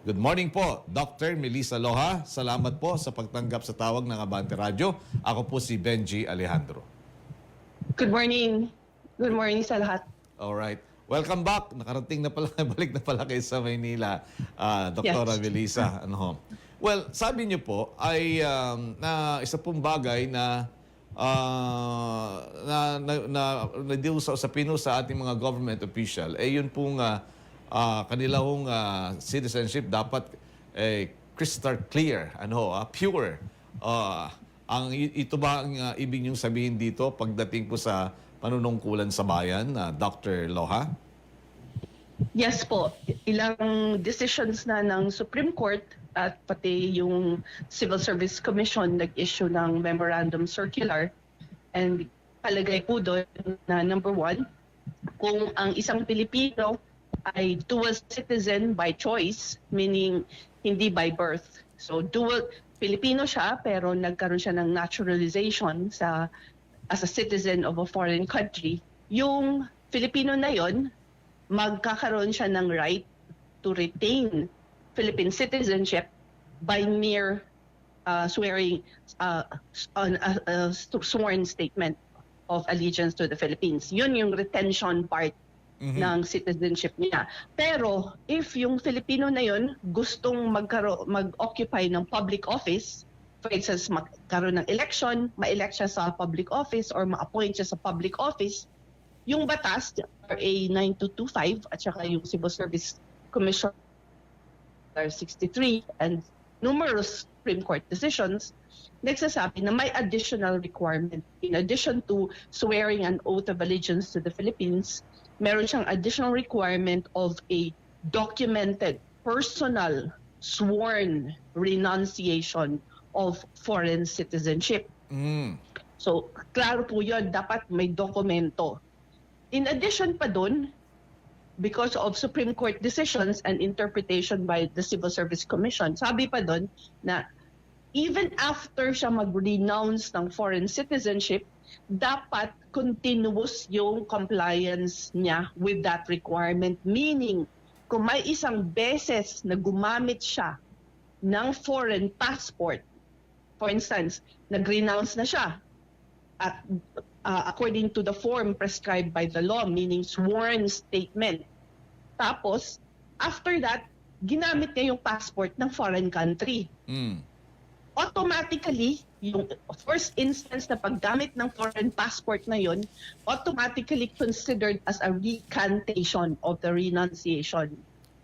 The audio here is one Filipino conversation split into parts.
Good morning po, Dr. Melissa Loha. Salamat po sa pagtanggap sa tawag ng Abante Radio. Ako po si Benji Alejandro. Good morning. Good morning sa lahat. Alright. Welcome back. Nakarating na pala, balik na pala kayo sa Maynila, ah, Dr. Yes. Melissa. Ano? Well, sabi niyo po ay um, na isa pong bagay na ah, na na, na, na deal sa usapin ho sa ating mga government official eh yun pong ah, ah, kanilang ah, citizenship dapat eh, crystal clear, ano ah, pure. Ah, ang ito ba ang ah, ibig niyong sabihin dito pagdating po sa panunungkulan sa bayan, na Dr. Loha? Yes po, ilang decisions na ng Supreme Court at pati yung Civil Service Commission nag-issue ng memorandum circular and palagay po doon na number one, kung ang isang Pilipino ay dual citizen by choice, meaning hindi by birth. So dual Pilipino siya pero nagkaroon siya ng naturalization sa as a citizen of a foreign country. Yung Filipino na yon magkakaroon siya ng right to retain Philippine citizenship by mere uh, swearing uh, on a, a sworn statement of allegiance to the Philippines. Yun yung retention part ng citizenship niya. Pero if yung Filipino na yun gustong magkaro mag-occupy ng public office, for instance, magkaroon ng election, ma-elect siya sa public office or ma-appoint siya sa public office, yung batas, RA 9225 at saka yung Civil Service Commission 63 and numerous Supreme Court decisions, nagsasabi na may additional requirement. In addition to swearing an oath of allegiance to the Philippines, meron siyang additional requirement of a documented, personal, sworn renunciation of foreign citizenship. Mm. So, klaro po yun, dapat may dokumento. In addition pa dun, because of Supreme Court decisions and interpretation by the Civil Service Commission, sabi pa dun na even after siya mag-renounce ng foreign citizenship, dapat continuous yung compliance niya with that requirement. Meaning, kung may isang beses na gumamit siya ng foreign passport, for instance, nag-renounce na siya, at uh, according to the form prescribed by the law, meaning sworn statement. Tapos, after that, ginamit niya yung passport ng foreign country. Mm. Automatically, yung first instance na paggamit ng foreign passport na yun, automatically considered as a recantation of the renunciation.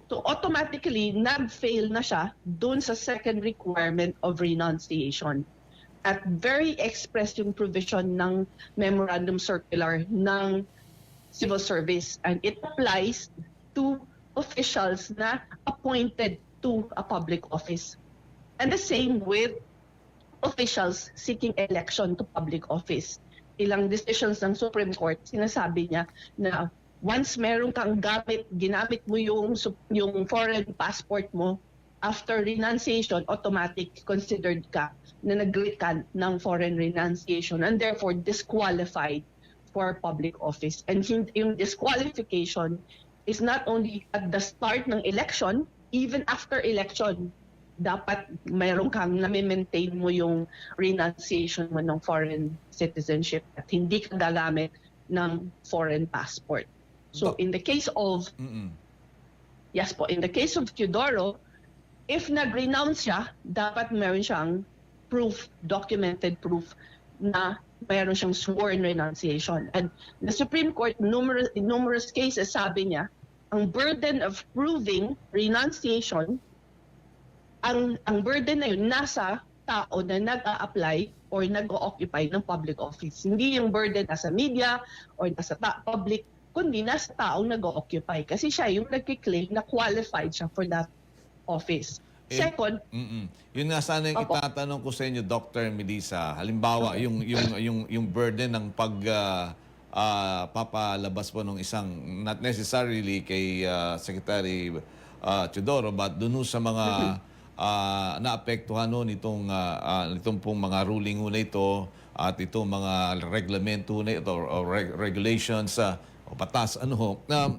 So automatically, nag-fail na siya dun sa second requirement of renunciation at very express yung provision ng memorandum circular ng civil service and it applies to officials na appointed to a public office. And the same with officials seeking election to public office. Ilang decisions ng Supreme Court, sinasabi niya na once meron kang gamit, ginamit mo yung, yung foreign passport mo, after renunciation, automatic considered ka na nag-recant ng foreign renunciation and therefore disqualified for public office. And yung disqualification is not only at the start ng election, even after election, dapat mayroon kang na-maintain mo yung renunciation mo ng foreign citizenship at hindi ka gagamit ng foreign passport. So in the case of Mm-mm. Yes po, in the case of Teodoro, if nag-renounce siya, dapat meron siyang proof, documented proof na meron siyang sworn renunciation. And the Supreme Court, numerous, in numerous cases, sabi niya, ang burden of proving renunciation, ang, ang burden na yun nasa tao na nag-a-apply or nag-o-occupy ng public office. Hindi yung burden nasa media or nasa ta- public, kundi nasa taong nag-o-occupy. Kasi siya yung nagkiklaim na qualified siya for that office. Eh, Second, Mm-mm. Yun nga sana yung Opo. itatanong ko sa inyo, Dr. Melissa. Halimbawa, yung, yung, yung, yung burden ng pag ah, ah, papalabas po ng isang, not necessarily kay ah, Secretary ah, Teodoro, but dun sa mga ah, naapektuhan no nitong, ah, ah, nitong pong mga ruling ho na ito at itong mga reglamento na ito or reg- regulations ah, o patas, ano ho. na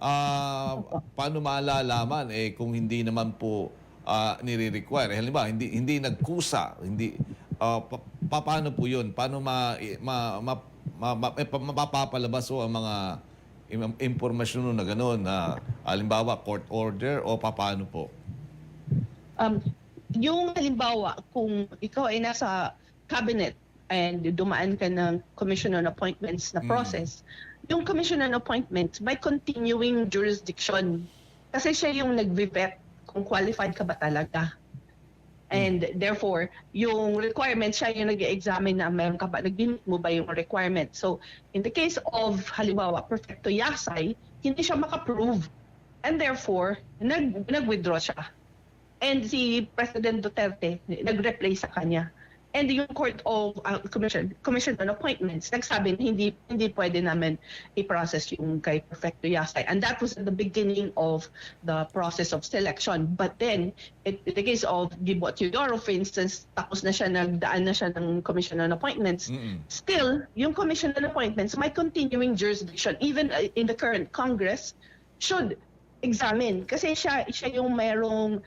ah, paano malalaman eh kung hindi naman po ah, nire-require? Eh, halimbawa, hindi hindi nagkusa, hindi ah, pa, pa- paano po 'yun? Paano ma, ma, ma, ma, ma, eh, pa- mapapalabas po ang mga im- impormasyon na gano'n na halimbawa court order o paano po? Um, yung halimbawa, kung ikaw ay nasa cabinet and dumaan ka ng commission on appointments na Mm. process, yung commission on appointments may continuing jurisdiction. Kasi siya yung nag-vet kung qualified ka ba talaga. And therefore, yung requirement, siya yung nag-examine na meron ka ba, nag mo ba yung requirement. So, in the case of, halimbawa, Perfecto Yasay, hindi siya makaprove. And therefore, nag, nag-withdraw siya. And si President Duterte nag-replace sa kanya. And yung Court of uh, Commission, Commission on Appointments, nagsabi na hindi, hindi pwede namin i-process yung kay Perfecto Yasay. And that was at the beginning of the process of selection. But then, it, in the case of Gibo Teodoro, for instance, tapos na siya, nagdaan na siya ng Commission on Appointments, Mm-mm. still, yung Commission on Appointments may continuing jurisdiction. Even uh, in the current Congress, should examine. Kasi siya, siya yung merong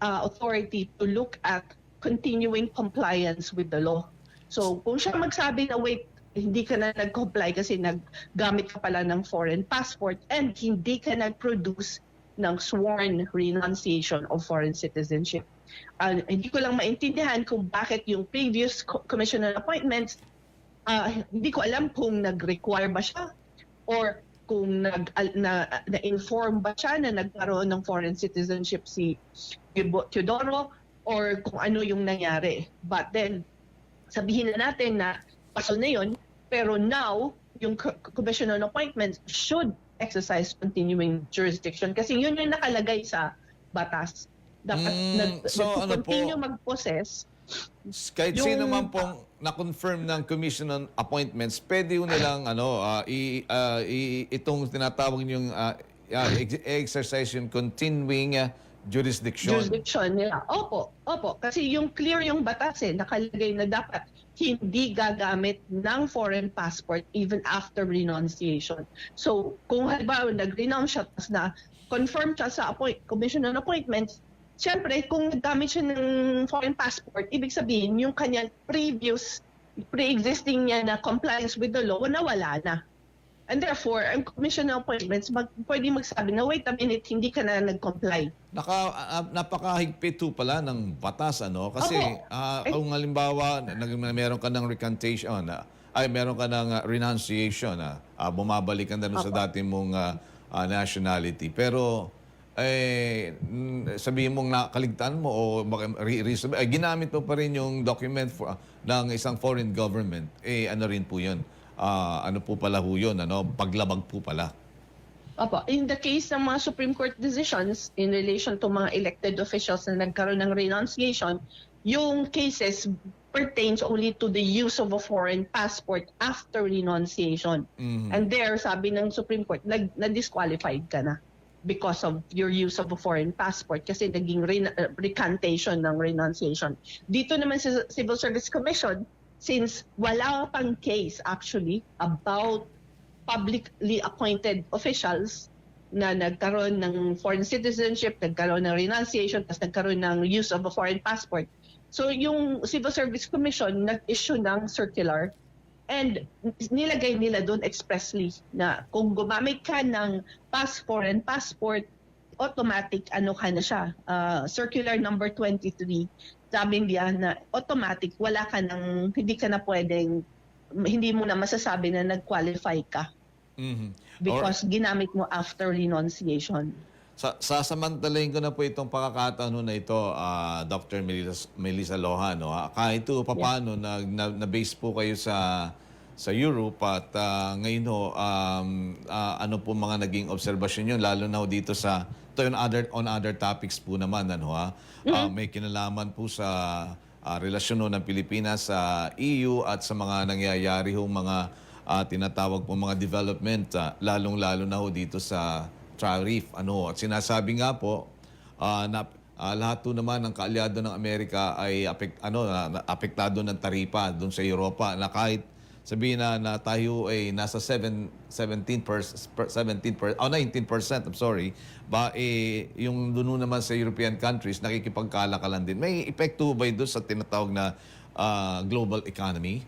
uh, authority to look at continuing compliance with the law. So, kung siya magsabi na, wait, hindi ka na nag-comply kasi naggamit ka pala ng foreign passport and hindi ka nag-produce ng sworn renunciation of foreign citizenship. Uh, hindi ko lang maintindihan kung bakit yung previous co- commission on appointments, uh, hindi ko alam kung nag-require ba siya or kung nag na, na-inform ba siya na nagkaroon ng foreign citizenship si Teodoro or kung ano yung nangyari. But then, sabihin na natin na pasal na yun, pero now, yung co- Commission on Appointments should exercise continuing jurisdiction kasi yun yung nakalagay sa batas. Dapat Mm, nag, so ano po? continue mag-possess Kahit Yung- sino man pong na-confirm ng Commission on Appointments, pwede yun nilang ano, ah, i, ah, i- itong tinatawag yung exercise yung continuing ah, jurisdiction. jurisdiction nila. Opo, opo. Kasi yung clear yung batas eh, nakalagay na dapat hindi gagamit ng foreign passport even after renunciation. So, kung halimbawa nag-renounce siya tapos na confirm siya sa appoint, Commission on Appointments, Siyempre, kung naggamit siya ng foreign passport, ibig sabihin yung kanyang previous, pre-existing niya na compliance with the law, nawala na. And therefore, ang commission on appointments, mag, pwede magsabi na, wait a minute, hindi ka na nag-comply. Naka, ah, napakahigpit po pala ng batas, ano? Kasi ah, Eh- kung halimbawa, nag, meron ka ng recantation, ah, ay meron ka ng ah, renunciation, ah, ah, bumabalik ka na dun sa dati mong ah, ah, nationality. Pero, eh, sabihin mong nakaligtaan mo o baka re- re- eh, ginamit mo pa rin yung document for, ah, ng isang foreign government, eh ano rin po yun? Ah, ano po pala ho yun? Ano? Paglabag po pala. Opo, in the case ng mga Supreme Court decisions in relation to mga elected officials na nagkaroon ng renunciation, yung cases pertains only to the use of a foreign passport after renunciation. Mhm. And there, sabi ng Supreme Court, nag, na-disqualified ka na because of your use of a foreign passport kasi naging re- uh, recantation ng renunciation. Dito naman sa Civil Service Commission, since wala pang case actually about publicly appointed officials na nagkaroon ng foreign citizenship, nagkaroon ng renunciation, tapos nagkaroon ng use of a foreign passport. So yung Civil Service Commission nag-issue ng circular and nilagay nila doon expressly na kung gumamit ka ng pass foreign passport, automatic ano ka na siya, uh, circular number 23, sabi niya na automatic wala ka ng, hindi ka na pwedeng, hindi mo na masasabi na nag-qualify ka Mhm. because ginamit mo after renunciation. Sa sasamantalahin ko na po itong pakakataon na ito, ah, Dr. Melissa, Melissa Lohan. No? Ah, Kahit ito, paano, na, na, na-base po kayo sa sa Europe at ah, ngayon ho, um, ah, ano po mga naging obserbasyon nyo, lalo na ho dito sa, ito on other, on other topics po naman, ano ha? Ah, may kinalaman po sa ah, relasyon ho ng Pilipinas sa EU at sa mga nangyayari ho mga ah, tinatawag po mga development, ah, lalong-lalo na ho dito sa tariff. Ano, at sinasabi nga po ah, na ah, lahat po naman ng kaalyado ng Amerika ay apek, ano, na- apektado ng taripa doon sa Europa na kahit sabihin na, na tayo ay nasa 7, 17 per, per- 17 per, oh, 19 I'm sorry, ba eh, yung doon naman sa European countries, nakikipagkalakalan din. May epekto ba doon sa tinatawag na ah, global economy?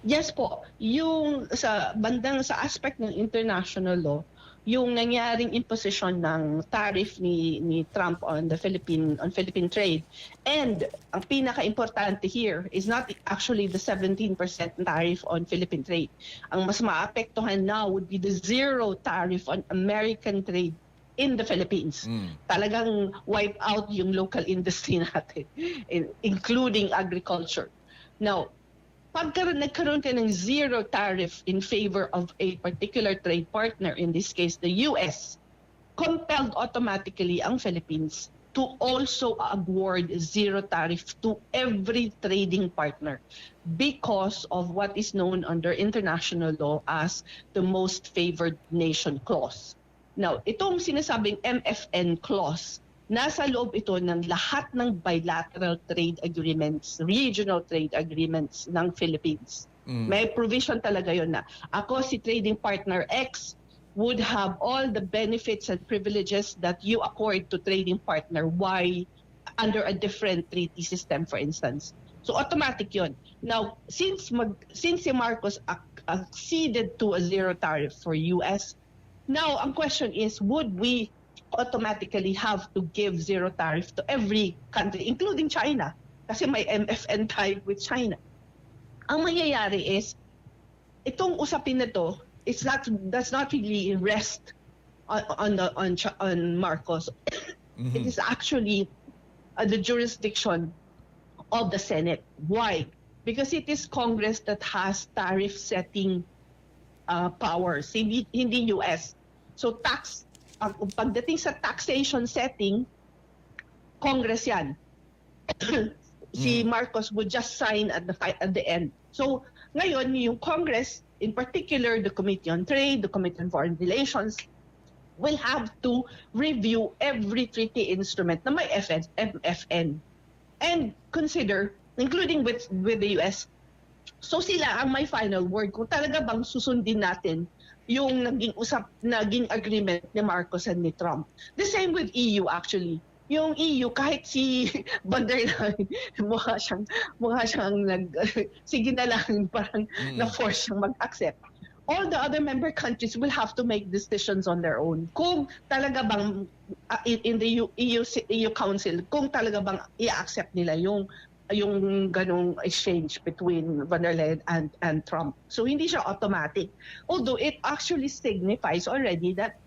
Yes po, yung sa bandang sa aspect ng international law, yung nangyaring imposition ng tariff ni ni Trump on the Philippine on Philippine trade and ang pinaka-importante here is not actually the 17% tariff on Philippine trade. Ang mas maapektuhan now would be the zero tariff on American trade in the Philippines. Mm. Talagang wipe out yung local industry natin, in- including agriculture. Now, pagka nagkaroon ka ng zero tariff in favor of a particular trade partner, in this case the US, compelled automatically ang Philippines to also award zero tariff to every trading partner because of what is known under international law as the most favored nation clause. Now, itong sinasabing MFN clause, nasa loob ito ng lahat ng bilateral trade agreements, regional trade agreements ng Philippines. Mm. May provision talaga yon na ako si trading partner X would have all the benefits and privileges that you accord to trading partner Y under a different treaty system for instance. So automatic yon. Now, since mag, since si Marcos ac- acceded to a zero tariff for US, now ang question is would we automatically have to give zero tariff to every country including China kasi may MFN tayo with China. Ang mangyayari is itong usapin na to it's not does not really rest on on the on, on Marcos. Mhm. it is actually uh, the jurisdiction of the Senate. Why? Because it is Congress that has tariff setting uh, powers hindi hindi US so tax pag, pagdating sa taxation setting Congress yan. Si Marcos would just sign at the at the end. So, ngayon yung Congress, in particular the Committee on Trade, the Committee on Foreign Relations, will have to review every treaty instrument na may FN, MFN and consider, including with with the US, so sila ang may final word kung talaga bang susundin natin yung naging usap, naging agreement ni Marcos and ni Trump. The same with EU actually. Yung EU, kahit si von der Leyen, mukha siyang, mukha siyang nag, sige na lang, parang Mm. na-force siyang mag-accept. All the other member countries will have to make decisions on their own. Kung talaga bang, uh, in, in the EU, EU, EU Council, kung talaga bang i-accept nila yung yung ganong exchange between von der Leyen and, and Trump. So hindi siya automatic. Although it actually signifies already that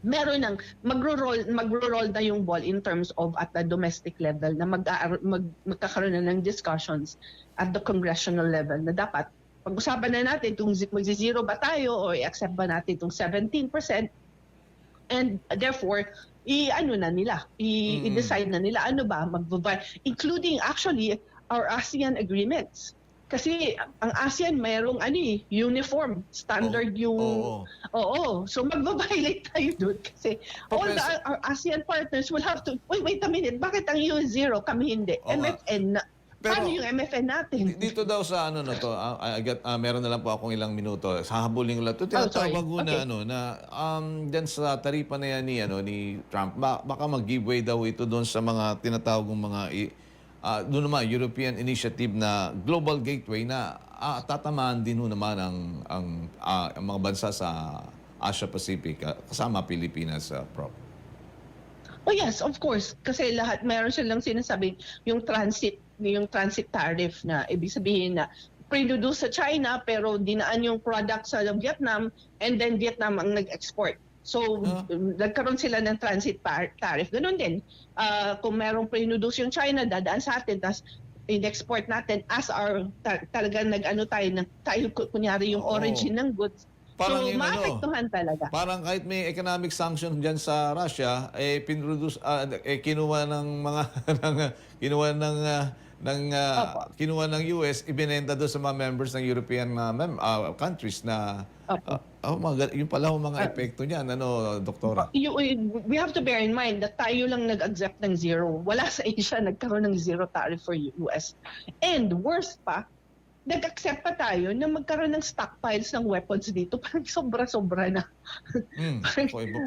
meron ng magro-roll magro-roll na yung ball in terms of at the domestic level na mag, mag magkakaroon na ng discussions at the congressional level na dapat pag-usapan na natin kung zi- magzi-zero ba tayo o i-accept ba natin itong 17% and therefore i-ano na nila i- i-decide na nila ano ba mag including actually our ASEAN agreements kasi ang ASEAN mayroong ano eh, uniform standard yung Oo. Oo. So magbabiolate tayo doon kasi all the our ASEAN partners will have to, wait, wait a minute, bakit ang US zero, kami hindi? Nga. MFN na. Pero- Paano yung MFN natin? Di- Dito daw sa ano na to, ah, I ah, meron na lang po akong ilang minuto. Sahabulin ko lang. Ito Oh, tinatawag ko na Okay. ano na um diyan sa taripa na yan ni ano ni Trump, ba- baka mag-giveaway daw ito doon sa mga tinatawag ng mga ah, doon naman European initiative na global gateway na ah, tatamaan din ho naman ang ang, ah, ang mga bansa sa Asia Pacific ah, kasama Pilipinas sa Prof. Oh yes, of course. Kasi lahat, meron silang sinasabing yung transit, yung transit tariff na ibig sabihin na produce sa China pero dinaan yung product sa Vietnam and then Vietnam ang nag-export. So, Ah. nagkaroon sila ng transit par- tariff. Ganun din. Ah, kung merong produce yung China, dadaan sa atin, tapos in-export natin as our, ta- talagang nag-ano tayo, na, tayo kunyari yung Oo. origin ng goods. Parang so, ano, maapektuhan talaga. Parang kahit may economic sanction diyan sa Russia, eh pinroduce ah, eh kinuha ng mga ng kinuha ng ah, ng ah, Opo. kinuha ng US ibinenta doon sa mga members ng European ah, mem- ah, countries na Opo. ah, oh, mga, yung pala ang mga epekto niyan ano doktora. You, we have to bear in mind that tayo lang nag-accept ng zero. Wala sa Asia nagkaroon ng zero tariff for US. And worst pa, nag-accept pa tayo na magkaroon ng stockpiles ng weapons dito. Parang sobra-sobra na. Mm.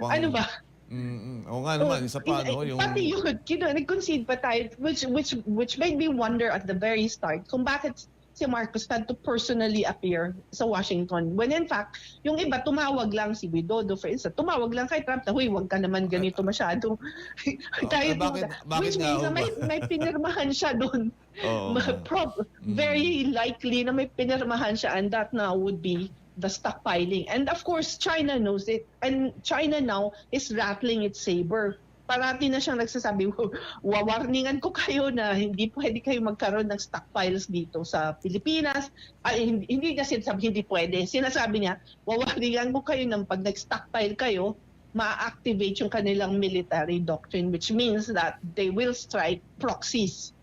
Pang, ano ba? Mm. Oo nga naman, Oh, isa pa, no? eh, Yung, Pati yun, kino, nag-concede pa tayo, which, which, which made me wonder at the very start kung bakit si Marcos had to personally appear sa Washington. When in fact, yung iba tumawag lang si Widodo, for instance, tumawag lang kay Trump na, huy, wag ka naman ganito masyado. eh, Tayo bakit- tumawag. bakit which means na may, may pinirmahan siya doon. Oo. Ma- prob- Mm. very likely na may pinirmahan siya and that now would be the stockpiling. And of course, China knows it. And China now is rattling its saber. Parati na siyang nagsasabi, wawarningan ko kayo na hindi pwede kayo magkaroon ng stockpiles dito sa Pilipinas. Ay, hindi, hindi niya sinasabi hindi pwede. Sinasabi niya, wawarningan ko kayo ng pag nag-stockpile kayo, ma-activate yung kanilang military doctrine which means that they will strike proxies.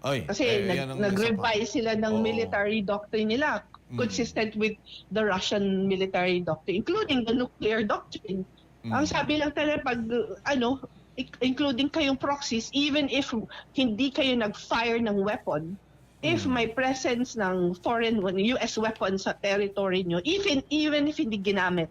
Ay, Kasi eh, nag, nag-revise sila ng Oo. military doctrine nila. Consistent with the Russian military doctrine including the nuclear doctrine. Mm. Ang sabi lang talaga pag ano including kayong proxies even if hindi kayo nag-fire ng weapon if Mm. may presence ng foreign US weapons sa territory nyo even even if hindi ginamit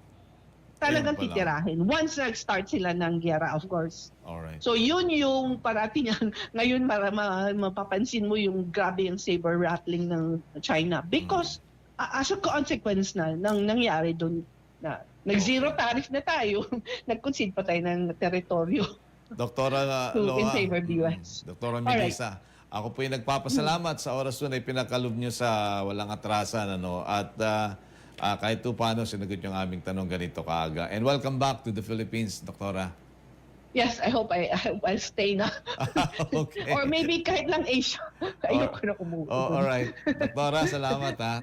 talagang titirahin once nag-start sila ng giyera of course Alright. So yun yung parati niya ngayon mara, ma, mapapansin mo yung grabe yung saber rattling ng China because a- as a consequence na ng nangyari doon na nag-zero tariff na tayo, nag-concede pa tayo ng teritoryo. Doktora To Loa. in favor of the mm, US. Doktora Alright. Melissa. Ako po yung nagpapasalamat sa oras na ipinakalob nyo sa walang atrasan. Ano, at ah, ah, kahit po paano sinagot yung aming tanong ganito kaaga. And welcome back to the Philippines, Doktora. Yes, I hope I, I I'll stay na. okay. Or maybe kahit lang Asia. Ayoko na kumuha. Oh, all right. Doktora, salamat ha.